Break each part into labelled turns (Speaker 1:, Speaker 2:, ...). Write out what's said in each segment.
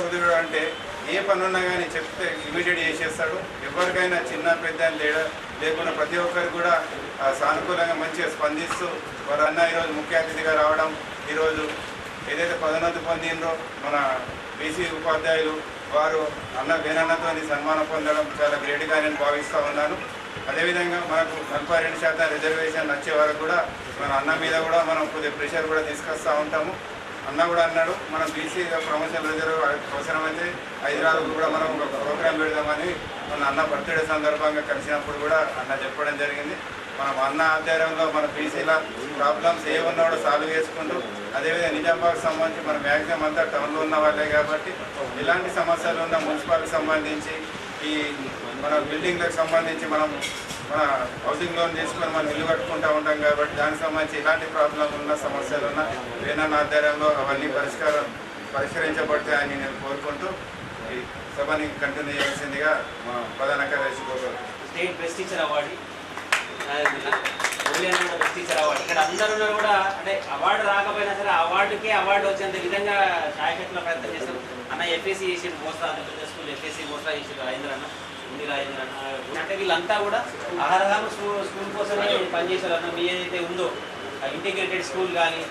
Speaker 1: ఉదయుడు అంటే ఏ పని ఉన్నా కానీ చెప్తే ఇమీడియట్ చేసేస్తాడు. ఎవరికైనా చిన్న పెద్ద అని లేడా లేకుండా ప్రతి ఒక్కరికి కూడా సానుకూలంగా మంచిగా స్పందిస్తూ వారు అన్న ఈరోజు ముఖ్య అతిథిగా రావడం ఈరోజు ఏదైతే పదోన్నతి పొందిందో మన బీసీ ఉపాధ్యాయులు వారు అన్న వేనన్నతో సన్మానం పొందడం చాలా గ్రేట్గా నేను భావిస్తూ ఉన్నాను. అదేవిధంగా మనకు నలభై రెండు శాతం రిజర్వేషన్ వచ్చే వరకు కూడా మన అన్న మీద కూడా మనం కొద్దిగా ప్రెషర్ కూడా తీసుకొస్తూ ఉంటాము. అన్న కూడా అన్నాడు. మనం బీసీ ప్రమోషన్ రిజర్వ్ అవసరమైతే హైదరాబాద్ కూడా మనం ఒక ప్రోగ్రామ్ పెడదామని మన అన్న బర్త్డే సందర్భంగా కలిసినప్పుడు కూడా అన్న చెప్పడం జరిగింది. మనం అన్న ఆధ్వర్యంలో మన బీసీల ప్రాబ్లమ్స్ ఏ ఉన్నా కూడా సాల్వ్ చేసుకుంటూ అదేవిధంగా నిజామాబాద్ సంబంధించి మన మ్యాక్సిమం అంతా టౌన్లో ఉన్న వాళ్ళే కాబట్టి ఎలాంటి సమస్యలు ఉన్న మున్సిపాలిటీకి సంబంధించి ఈ మన బిల్డింగ్లకు సంబంధించి మనం మన హౌసింగ్ లోన్ తీసుకొని మనం ఇల్లు కట్టుకుంటూ ఉంటాం కాబట్టి దానికి సంబంధించి ఎలాంటి ప్రాబ్లం ఉన్న సమస్యలు ఉన్నా వేనన్న ఆధ్వర్యంలో అవన్నీ పరిష్కారం పరిష్కరించబడతాయని నేను కోరుకుంటూ ఈ సభని కంటిన్యూ చేయాల్సిందిగా మా ప్రధాన కార్యదర్శి కోరుకుంటున్నాను.
Speaker 2: State best teacher award. Best teacher award. ఇక్కడ అందరూ కూడా అంటే అవార్డు రాకపోయినా సరే అవార్డుకే అవార్డు వచ్చేంత విధంగా ఛాయకట్లో ప్రయత్నం చేస్తాం అన్న ఎఫ్ఎస్సీ చేసి మోస్తా పెద్ద స్కూల్ ఎఫ్ఎస్సి మోస్తా చేసి రాజేంద్ర అన్న అంటే వీళ్ళంతా కూడా అహరహం స్కూల్ స్కూల్ కోసమే పనిచేశారు అన్న మీ ఏదైతే ఉందో ఇంటిగ్రేటెడ్ స్కూల్ కానీ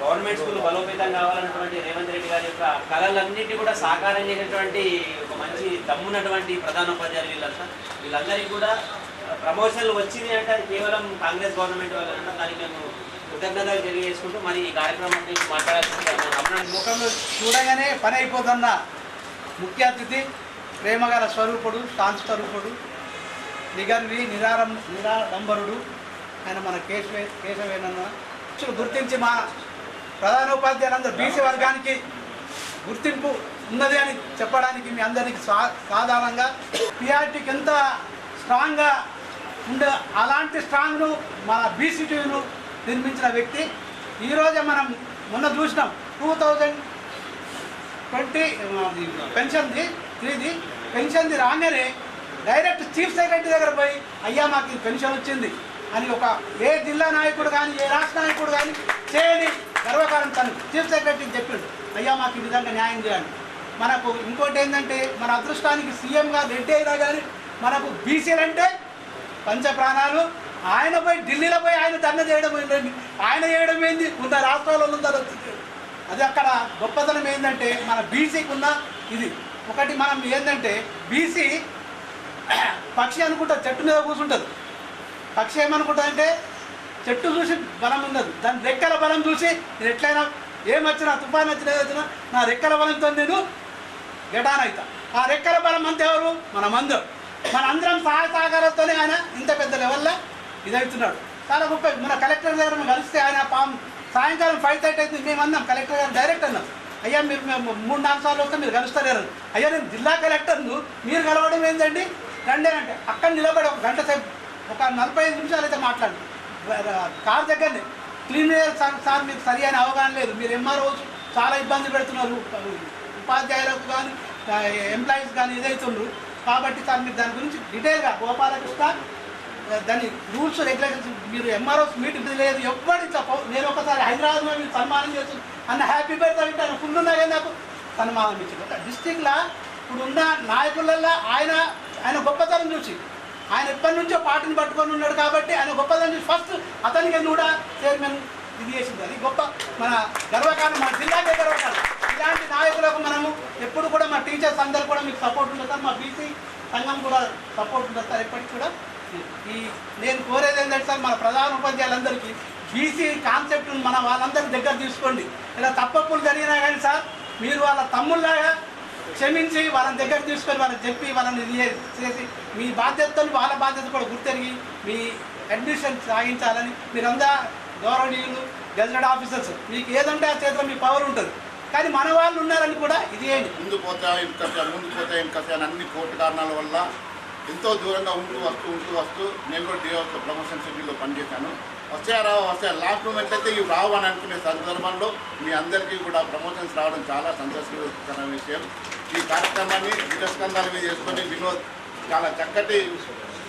Speaker 2: గవర్నమెంట్ స్కూల్ బలోపేతం కావాలన్నటువంటి రేవంత్ రెడ్డి గారి యొక్క కళలన్నింటినీ కూడా సాకారం చేసినటువంటి ఒక మంచి దమ్మున్నటువంటి ప్రధానోపాధ్యాయులు వీళ్ళంతా. వీళ్ళందరికీ కూడా ప్రమోషన్లు వచ్చింది అంటే. అది కేవలం కాంగ్రెస్ గవర్నమెంట్ వల్ల దానికి మేము కృతజ్ఞతలు తెలియజేసుకుంటూ మరి ఈ కార్యక్రమం గురించి మాట్లాడాల్సింది
Speaker 3: ముఖం చూడగానే పని అయిపోతున్న ముఖ్య అతిథి. ప్రేమగల స్వరూపుడు శాంతి స్వరూపుడు నిగర్వి నిరారం నిరాడంబరుడు ఆయన మన కేశవే కేశవేనన్న గుర్తించి మా ప్రధానోపాధ్యాయులందరూ బీసీ వర్గానికి గుర్తింపు ఉన్నది అని చెప్పడానికి మీ అందరికి సా సాధారణంగా పిఆర్టీకి ఎంత స్ట్రాంగ్గా ఉండే అలాంటి స్ట్రాంగ్ను మన బీసీటీను నిర్మించిన వ్యక్తి. ఈరోజే మనం మొన్న చూసినాం. టూ థౌజండ్ ట్వంటీ పెన్షన్ది. త్రీది పెన్షన్ది రాగానే డైరెక్ట్ చీఫ్ సెక్రటరీ దగ్గర పోయి అయ్యా మాకు ఈ పెన్షన్ వచ్చింది అని ఒక ఏ జిల్లా నాయకుడు కానీ ఏ రాష్ట్ర నాయకుడు కానీ చేయని గర్వకారం తను. చీఫ్ సెక్రటరీకి చెప్పిండు అయ్యా మాకు ఈ విధంగా న్యాయం చేయండి. మనకు ఇంకోటి ఏంటంటే మన అదృష్టానికి సీఎంగా రెడ్డి అయినా కానీ మనకు బీసీలంటే పంచప్రాణాలు పంచ ప్రాణాలు. ఆయన పోయి ఢిల్లీలో పోయి ఆయన దండ చేయడం ఏంటండి ఆయన చేయడం ఏంది? ఉన్న రాష్ట్రాలలో ఉందని అది అక్కడ గొప్పతనం ఏంటంటే మన బీసీకి ఉన్న ఇది. ఒకటి మనం ఏంటంటే బీసీ పక్షి అనుకుంటారు చెట్టు మీద కూర్చుంటుంది. పక్షి ఏమనుకుంటుందంటే చెట్టు చూసి బలం ఉండదు దాని రెక్కల బలం చూసి నేను ఎట్లయినా ఏమొచ్చినా తుఫాన్ వచ్చినా వచ్చినా నా రెక్కల బలంతో నేను గెటాన్ అవుతా ఆ రెక్కల బలం అంతా ఎవరు? మన మందు. మన అందరం సహాయ సహకారాలతోనే ఆయన ఇంత పెద్ద లెవెల్లో ఇదవుతున్నాడు చాలా గొప్ప. మన కలెక్టర్ దగ్గర కలిస్తే ఆయన పాము సాయంకాలం ఫైవ్ థర్టీ అయితే మేము అన్నాం కలెక్టర్ గారు డైరెక్ట్ అన్నాం. అయ్యా మీరు మేము మూడు నాలుగు సార్లు వస్తే మీరు కలుస్తారేరు అయ్యా నేను జిల్లా కలెక్టర్ను మీరు కలవడం ఏంటండి రండి అంటే అక్కడ నిలబడి ఒక గంట సేపు ఒక నలభై ఐదు నిమిషాలు అయితే మాట్లాడు కార్ దగ్గరనే. క్లీనర్ సార్ సార్ మీకు సరి అయిన అవగాహన లేదు. మీరు ఎంఆర్ఓ చాలా ఇబ్బంది పెడుతున్నారు. ఉపాధ్యాయులకు కానీ ఎంప్లాయీస్ కానీ ఇదవుతుండ్రు కాబట్టి సార్ మీరు దాని గురించి డీటెయిల్గా గోపాలకృష్ణ దాని రూల్స్ రెగ్యులేషన్స్ మీరు ఎంఆర్ఓస్ మీటింగ్ లేదు. ఎవ్వడి నేను ఒకసారి హైదరాబాద్లో మీరు సన్మానం చేస్తున్నాను అన్న హ్యాపీ బర్త్డే వింటాను ఫుల్ ఉన్నాయి నాకు. సన్మానం ఇచ్చింది ఒక డిస్టిక్లో ఇప్పుడు ఉన్న నాయకులలో ఆయన ఆయన గొప్పతనం చూసి ఆయన ఎప్పటి నుంచో పాటను పట్టుకొని ఉన్నాడు కాబట్టి ఆయన గొప్పతనం చూసి ఫస్ట్ అతనికి కూడా చైర్మన్ ఇది చేసింది. అది గొప్ప మన గర్వకారణం మన జిల్లాకే గర్వకారణం. ఇలాంటి నాయకులకు మనము ఎప్పుడు కూడా మా టీచర్స్ అందరూ కూడా మీకు సపోర్ట్ ఉండదు సార్. మా బీసీ సంఘం కూడా సపోర్ట్ ఉండదు సార్. ఎప్పటికి కూడా. ఈ నేను కోరేది ఏంటంటే సార్ మన ప్రధాన ఉపాధ్యాయులందరికీ బీసీ కాన్సెప్ట్ మన వాళ్ళందరి దగ్గర తీసుకోండి. ఇలా తప్పప్పులు జరిగినా కానీ సార్ మీరు వాళ్ళ తమ్ముళ్ళగా క్షమించి వాళ్ళని దగ్గర తీసుకొని వాళ్ళని చెప్పి వాళ్ళని చేసి మీ బాధ్యతలు వాళ్ళ బాధ్యత కూడా గుర్తెరిగి మీ అడ్మిషన్ సాగించాలని మీరంతా గౌరవనీయులు గెజెటెడ్ ఆఫీసర్స్ మీకు ఏదంటే ఆ చేతిలో మీ పవర్ ఉంటుంది. కానీ మన వాళ్ళు ఉన్నారని కూడా ఇది ఏంటి
Speaker 4: ముందు పోతా ఇంకా ముందు పోతాయి ఇంకా అని అన్ని కోర్టు కారణాల వల్ల ఎంతో దూరంగా ఉంటూ వస్తూ ఉంటూ వస్తూ నేను కూడా డిఓ ప్రమోషన్ షెడ్యూల్లో పనిచేశాను. వస్తే రావు వస్తే లాస్ట్ మూమెంట్ అయితే ఇవి రావు అని అనుకునే సందర్భంలో మీ అందరికీ కూడా ప్రమోషన్స్ రావడం చాలా సంతోషకరమైన విషయం. ఈ కార్యక్రమాన్ని విజయస్కంధాల మీద చేసుకొని వినోద్ చాలా చక్కటి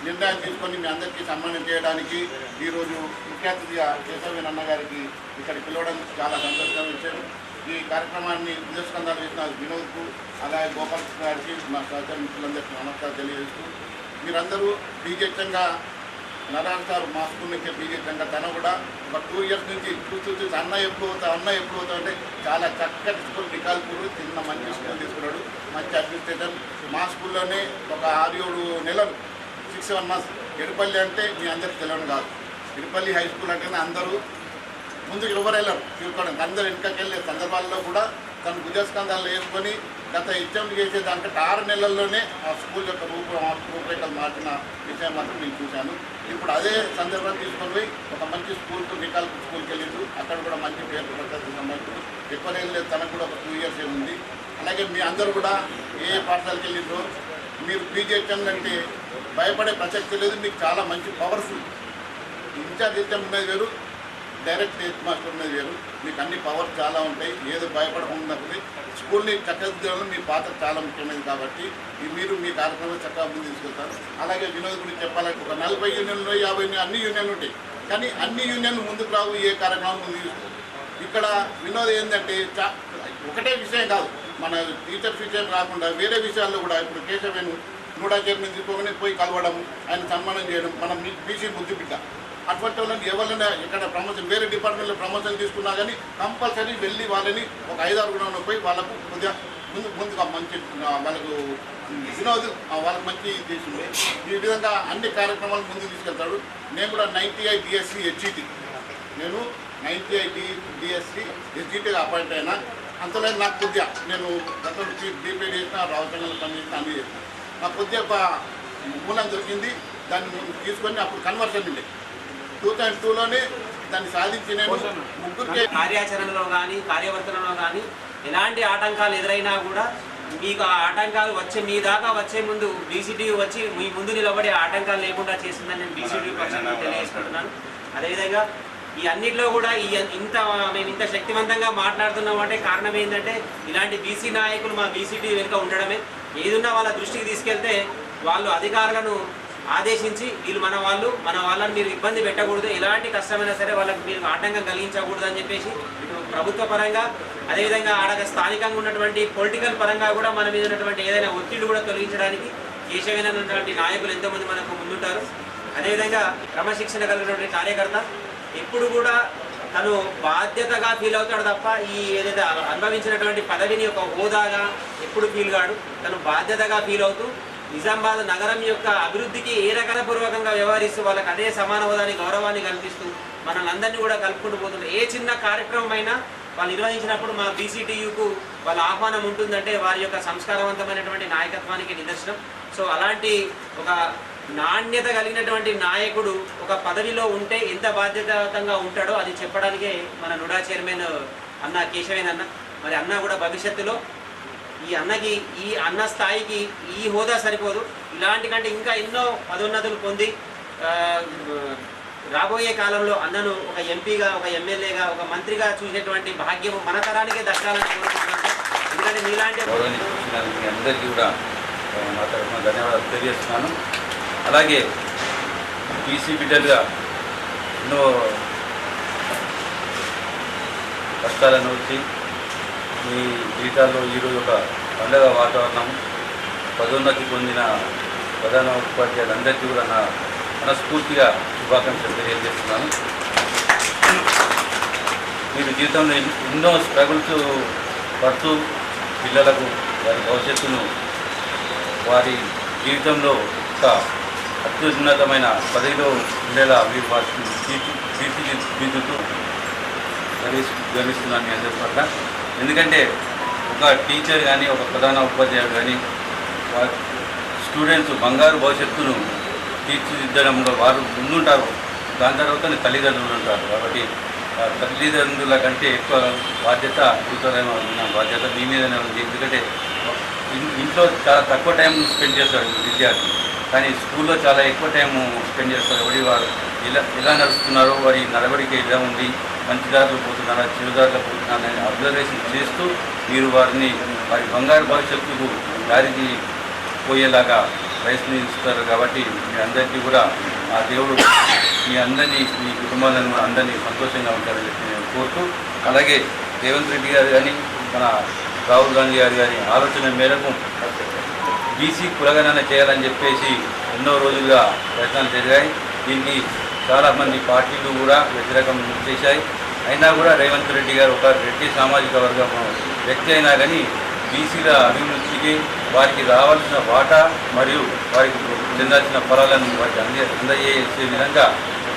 Speaker 4: నిర్ణయం తీసుకొని మీ అందరికీ సన్మానం చేయడానికి ఈరోజు ముఖ్య అతిథిగా కేశవన్ అన్న గారికి ఇక్కడ పిలవడం చాలా సంతోషకరమైన విషయం. ఈ కార్యక్రమాన్ని విదేశకందాలు చేసిన వినోద్కు అలాగే గోపాల్ గారికి మా సహచర మిత్రులందరికీ నమస్కారం తెలియజేస్తూ మీరందరూ బీజేపీగా నారాయణ సార్ మా స్కూల్ నుంచి బీజేపీగా తన కూడా ఒక టూ ఇయర్స్ నుంచి చూస్తూ చూసి అన్న ఎప్పుడు అవుతావు అన్న ఎప్పుడు అవుతావు అంటే చాలా చక్కటి స్కూల్ నికాల్పూర్ చిన్న మంచి స్కూల్ తీసుకున్నాడు. మంచి అడ్మినిస్ట్రేటర్ మా స్కూల్లోనే ఒక ఆరు ఏడు నెలలు సిక్స్ సెవెన్ మంత్స్ ఎడుపల్లి అంటే మీ అందరికి తెలియదు కాదు. ఎడుపల్లి హై స్కూల్ అంటేనే అందరూ ముందుకు ఎవరు వెళ్ళరు చూసుకోవడానికి అందరు వెనుకకి వెళ్ళే సందర్భాల్లో కూడా తను భుజస్కంధాలు వేసుకొని గత ఇచ్చం చేసే దానికంటే ఆరు నెలల్లోనే ఆ స్కూల్ యొక్క రూపు రూపురేఖలు మార్చిన విషయం మాత్రం నేను చూశాను. ఇప్పుడు అదే సందర్భం తీసుకొని పోయి ఒక మంచి స్కూల్కు నికాల్ స్కూల్కి వెళ్ళిండు అక్కడ కూడా మంచి పేరు ప్రదర్శన సంబంధించి ఎక్కువ లేదు. తనకు కూడా ఒక టూ ఇయర్స్ ఉంది. అలాగే మీ అందరూ కూడా ఏ పాఠశాలకు వెళ్ళిండ్రో మీరు బీజేపీ అంటే భయపడే ప్రసక్తి లేదు. మీకు చాలా మంచి పవర్ఫుల్. ఇన్ఛార్జ్ ఇచ్చే ఉన్నది వేరు. డైరెక్ట్ హెడ్ మాస్టర్ మీద వేరు మీకు అన్ని పవర్స్ చాలా ఉంటాయి. ఏదో భయపడకుండా స్కూల్ని చక్కదిద్దడం మీ పాత్ర చాలా ముఖ్యమైనది కాబట్టి మీరు మీ కార్యక్రమం చక్కగా ముందు తీసుకెళ్తారు. అలాగే వినోద్ గురించి చెప్పాలంటే ఒక నలభై యూనియన్లు యాభై అన్ని యూనియన్లు ఉంటాయి. కానీ అన్ని యూనియన్లు ముందుకు రావు ఏ కార్యక్రమం ముందు ఇక్కడ వినోద్ ఏంటంటే ఒకటే విషయం కాదు. మన టీచర్స్ విషయం కాకుండా వేరే విషయాల్లో కూడా ఇప్పుడు కేశవేను నూడా చైర్మన్ తీసుకోగానే పోయి కలవడం ఆయన సన్మానం చేయడం మనం బీసీ బుద్ధి అటువంటి వాళ్ళని ఎవరైనా ఇక్కడ ప్రమోషన్ వేరే డిపార్ట్మెంట్లో ప్రమోషన్ తీసుకున్నా కానీ కంపల్సరీ వెళ్ళి వాళ్ళని ఒక ఐదారు గుణంలో పోయి వాళ్ళకు కొద్దిగా ముందు ముందుగా మంచి వాళ్ళకు వినోద్ ఆ, వాళ్ళకి మంచి తీసుకుంది ఈ విధంగా అన్ని కార్యక్రమాలు ముందుకు తీసుకెళ్తాడు. నేను కూడా నైంటీ ఐ డిఎస్సి హెచ్ఈటి నేను నైంటీ ఐ డి డిఎస్సి హెచ్ఈటీగా అపాయింట్ అయినా అంతలో నాకు కొద్దిగా నేను గతంలో డిపేడ్ చేసిన రావుచంద్ర పనిచేస్తాను అని అన్ని చేసిన. నాకు కొద్దిగా ఒక మూలం దొరికింది. దాన్ని తీసుకొని అప్పుడు కన్వర్షన్ ఉండేది టూ థౌజండ్ టూలోనే దాన్ని సాధించి నేను ముగ్గురికి
Speaker 2: కార్యాచరణలో కానీ కార్యవర్తనలో కానీ ఎలాంటి ఆటంకాలు ఎదురైనా కూడా మీకు ఆ ఆటంకాలు వచ్చే మీ దాకా వచ్చే ముందు డీసీటీ వచ్చి మీ ముందు నిలబడి ఆటంకాలు లేకుండా చేసిందని నేను డీసీటీ పక్షాన్ని తెలియజేసుకుంటున్నాను. అదేవిధంగా ఈ అన్నిట్లో కూడా ఈ ఇంత మేము ఇంత శక్తివంతంగా మాట్లాడుతున్నాం అంటే కారణం ఏంటంటే ఇలాంటి బీసీ నాయకులు మా బీసీటీ వెనుక ఉండడమే. ఏదున్నా వాళ్ళ దృష్టికి తీసుకెళ్తే వాళ్ళు అధికారులను ఆదేశించి వీళ్ళు మన వాళ్ళు మన వాళ్ళని మీరు ఇబ్బంది పెట్టకూడదు. ఎలాంటి కష్టమైనా సరే వాళ్ళకి మీరు ఆటంకం కలిగించకూడదు అని చెప్పేసి ఇటు ప్రభుత్వ పరంగా అదేవిధంగా ఆడ స్థానికంగా ఉన్నటువంటి పొలిటికల్ పరంగా కూడా మన మీద ఉన్నటువంటి ఏదైనా ఒత్తిడి కూడా తొలగించడానికి కేశవైనటువంటి నాయకులు ఎంతోమంది మనకు ముందుంటారు. అదేవిధంగా క్రమశిక్షణ కలిగినటువంటి కార్యకర్త ఎప్పుడు కూడా తను బాధ్యతగా ఫీల్ అవుతాడు తప్ప ఈ ఏదైతే అనుభవించినటువంటి పదవిని ఒక హోదాగా ఎప్పుడు ఫీల్ కాడు. తను బాధ్యతగా ఫీల్ అవుతూ నిజామాబాద్ నగరం యొక్క అభివృద్ధికి ఏ రకరపూర్వకంగా వ్యవహరిస్తూ వాళ్ళకి అదే సమాన హోదాని గౌరవాన్ని కల్పిస్తూ మనల్ని అందరినీ కూడా కలుపుకుంటూ పోతున్నారు ఏ చిన్న కార్యక్రమం అయినా వాళ్ళు నిర్వహించినప్పుడు మా బీసీటీయూకు వాళ్ళ ఆహ్వానం ఉంటుందంటే వారి యొక్క సంస్కారవంతమైనటువంటి నాయకత్వానికి నిదర్శనం. సో అలాంటి ఒక నాణ్యత కలిగినటువంటి నాయకుడు ఒక పదవిలో ఉంటే ఎంత బాధ్యతాయుతంగా ఉంటాడో అది చెప్పడానికే మన నుడా చైర్మన్ అన్న కేశవేన్ అన్న మరి అన్న కూడా భవిష్యత్తులో ఈ అన్నకి ఈ అన్న స్థాయికి ఈ హోదా సరిపోదు. ఇలాంటి కంటే ఇంకా ఎన్నో పదోన్నతులు పొంది రాబోయే కాలంలో అన్నను ఒక ఎంపీగా ఒక ఎమ్మెల్యేగా ఒక మంత్రిగా చూసేటువంటి భాగ్యం మన తరానికే దక్కాలని కోరుకుంటున్నాను. ఎందుకంటే మీలాంటి
Speaker 5: అందరికీ కూడా మా తరఫున ధన్యవాదాలు తెలియజేస్తున్నాను. అలాగే బీసీ బిడ్డలుగా ఎన్నో కష్టాలను వచ్చి మీ జీవితాల్లో ఈరోజు ఒక పండగ వాతావరణం పదోన్నతి పొందిన ప్రధాన ఉపాధ్యాయులందరికీ కూడా నా మనస్ఫూర్తిగా శుభాకాంక్షలు తెలియజేస్తున్నాను. మీరు జీవితంలో ఎన్నో స్ట్రగుల్స్ పడుతూ పిల్లలకు వారి భవిష్యత్తును వారి జీవితంలో ఒక అత్యున్నతమైన పదవిలో ఉండేలా మీరు వాటిని తీర్చి తీర్చిదిద్దుతూ గణిస్తున్నాను గమనిస్తున్నాను మీ అందరి పట్ల. ఎందుకంటే ఒక టీచర్ కానీ ఒక ప్రధాన ఉపాధ్యాయుడు కానీ స్టూడెంట్స్ బంగారు భవిష్యత్తును తీర్చిదిద్దడంలో వారు ముందుంటారు. దాని తర్వాత తల్లిదండ్రులు ఉంటారు. కాబట్టి తల్లిదండ్రుల కంటే ఎక్కువ బాధ్యత గురుతరమైన ఉన్న బాధ్యత మీ మీదనే ఉంది. ఎందుకంటే ఇంట్లో చాలా తక్కువ టైం స్పెండ్ చేస్తాడు విద్యార్థి. కానీ స్కూల్లో చాలా ఎక్కువ టైం స్పెండ్ చేస్తారు. ఎవరి వారు ఎలా ఎలా నడుస్తున్నారో వారి నడవడికి ఎలా ఉంది? మంచి దారిలో పోతున్నారా చెడు దారిలో పోతున్నారా అని అబ్జర్వేషన్ చేస్తూ మీరు వారిని వారి బంగారు భవిష్యత్తుకు దారికి పోయేలాగా ప్రయత్నిస్తారు కాబట్టి మీ అందరికీ కూడా ఆ దేవుడు మీ అందరినీ మీ కుటుంబాలను అందరినీ సంతోషంగా ఉంటారని చెప్పి నేను కోరుతూ అలాగే రేవంత్ రెడ్డి గారు కానీ మన రాహుల్ గాంధీ గారు కానీ ఆలోచన మేరకు బీసీ కులగణన చేయాలని చెప్పేసి ఎన్నో రోజులుగా ప్రయత్నాలు జరిగాయి. దీనికి చాలామంది పార్టీలు కూడా వ్యతిరేకం చేశాయి. అయినా కూడా రేవంత్ రెడ్డి గారు ఒక రెడ్డి సామాజిక వర్గం వ్యక్తి అయినా కానీ బీసీల అభివృద్ధికి వారికి రావాల్సిన వాటా మరియు వారికి చెందాల్సిన పొలాలను వారికి అంద అందజేసే విధంగా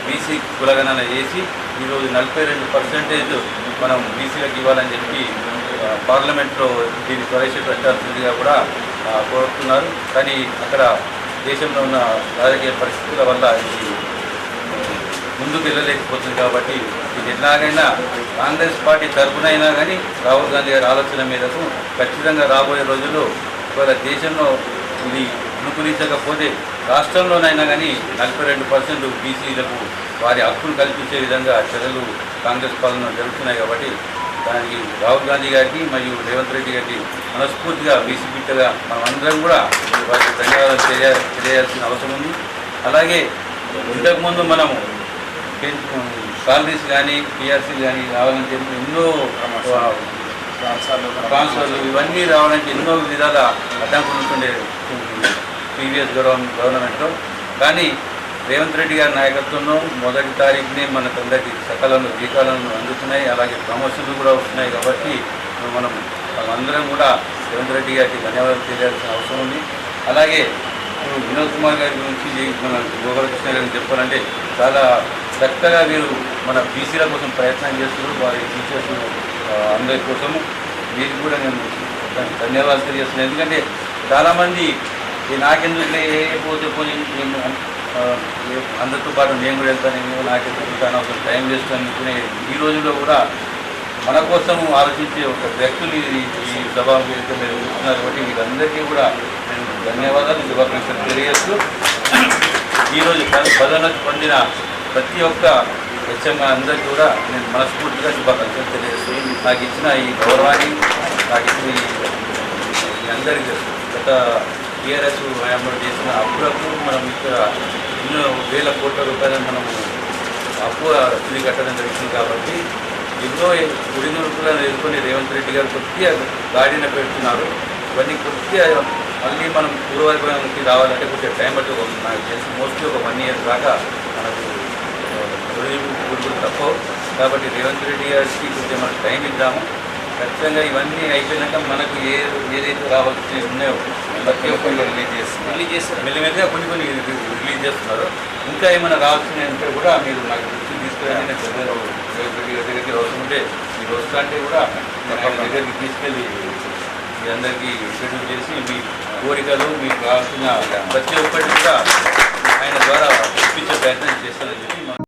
Speaker 5: బీసీ కులగణన చేసి ఈరోజు నలభై రెండు పర్సెంటేజ్ మనం బీసీలకు ఇవ్వాలని చెప్పి పార్లమెంట్లో దీన్ని ప్రవేశపెట్టాల్సిందిగా కూడా కోరుతున్నారు. కానీ అక్కడ దేశంలో ఉన్న రాజకీయ పరిస్థితుల వల్ల ఇది ముందుకు వెళ్ళలేకపోతుంది కాబట్టి ఇది ఎలాగైనా కాంగ్రెస్ పార్టీ తరఫునైనా కానీ రాహుల్ గాంధీ గారి ఆలోచన మేరకు ఖచ్చితంగా రాబోయే రోజుల్లో ఒకవేళ దేశంలో ఇది అనుకూలించకపోతే రాష్ట్రంలోనైనా కానీ నలభై రెండు పర్సెంట్ బీసీలకు వారి హక్కును కల్పించే విధంగా చర్యలు కాంగ్రెస్ పాలన జరుగుతున్నాయి కాబట్టి దానికి రాహుల్ గాంధీ గారికి మరియు రేవంత్ రెడ్డి గారికి మనస్ఫూర్తిగా బీసీ బిడ్డగా మనమందరం కూడా వారికి ధన్యవాదాలు తెలియ తెలియాల్సిన అవసరం ఉంది. అలాగే ఇంతకుముందు మనము సాలరీస్ కానీ పిఆర్సీ కానీ రావాలని చెప్పి ఎన్నో ట్రాన్స్ఫర్లు ఇవన్నీ రావడానికి ఎన్నో విధాల అడ్డంకులు ఉంటుండే ప్రీవియస్ గవర్నమెంట్లో. కానీ రేవంత్ రెడ్డి గారి నాయకత్వంలో మొదటి తారీఖునే మనకు అందరికీ సకాలంలో జీతాలను అందుతున్నాయి. అలాగే ప్రమోషన్లు కూడా వస్తున్నాయి కాబట్టి మనం అందరం కూడా రేవంత్ రెడ్డి గారికి ధన్యవాదాలు తెలియాల్సిన అవసరం ఉంది. అలాగే ఇప్పుడు వినోద్ కుమార్ గారి గురించి మన గోపాలకృష్ణ గారిని చెప్పాలంటే చాలా చక్కగా వీరు మన బీసీల కోసం ప్రయత్నం చేస్తున్నారు వారి టీచర్స్ అందరి కోసము. వీరికి కూడా నేను ధన్యవాదాలు తెలియజేస్తున్నాను. ఎందుకంటే చాలామంది ఈ నాకెందుకు ఏ పోతే పోయి నేను అందరితో పాటు నేను కూడా వెళ్తాను నాకెందుకు వెళ్తాను అసలు టైం వేస్ట్ అనుకునే ఈ రోజుల్లో కూడా మన కోసం ఆలోచించే ఒక వ్యక్తులు ఈ ఈ మీరు చూస్తున్నారు మీద కూర్చున్నారు కాబట్టి వీరందరికీ కూడా నేను ధన్యవాదాలు శుభాకాంక్షలు తెలియజేస్తూ ఈరోజు పద- పదోన్నతి పొందిన ప్రతి ఒక్క హెచ్ఎం అందరికీ కూడా నేను మనస్ఫూర్తిగా శుభాకాంక్షలు తెలియజేస్తూ నాకు ఇచ్చిన ఈ గౌరవాన్ని నాకు ఇచ్చిన ఈ అందరికీ గత టీఆర్ఎస్ హయాంలో చేసిన అప్పులకు మనం ఇక్కడ ఎన్నో వేల కోట్ల రూపాయలు మనము అప్పు తిరిగి కట్టడం జరుగుతుంది కాబట్టి ఎన్నో గుడినూరుకులను ఎదుర్కొని రేవంత్ రెడ్డి గారు కొద్దిగా గాడిన పెడుతున్నారు. ఇవన్నీ కొద్దిగా మళ్ళీ మనం పూర్వవైపుకి రావాలంటే కొద్దిగా టైం పట్టి నాకు తెలిసి మోస్ట్లీ ఒక వన్ ఇయర్ దాకా మనకు గుడిగుడు తప్పవు. కాబట్టి రేవంత్ రెడ్డి గారికి కొద్దిగా మనకు టైం ఇద్దాము. ఖచ్చితంగా ఇవన్నీ అయిపోయినాక మనకు ఏ ఏదైతే రావాల్సి ఉన్నాయో ప్రతి ఒక్కరు రిలీజ్ చేస్తున్నారు.
Speaker 2: రిలీజ్ చేస్తారు.
Speaker 5: మెల్లిమెల్లిగా కొన్ని కొన్ని రిలీజ్ చేస్తున్నారు. ఇంకా ఏమైనా రావాల్సినవి ఉంటే కూడా మీరు నాకు దృష్టికి తీసుకురండి. నేను పెద్దలు రేవంత్ రెడ్డి గారి దగ్గరికి అవసరం ఉంటే మీరు వస్తా అంటే కూడా ఆయన దగ్గరికి తీసుకెళ్ళి మీ అందరికీ ఇంట్రడ్యూస్ చేసి మీ కోరికలు మీకు కావాల్సిన ప్రతి ఒక్కటి కూడా ఆయన ద్వారా ఇప్పించే ప్రయత్నం చేస్తానని చెప్పి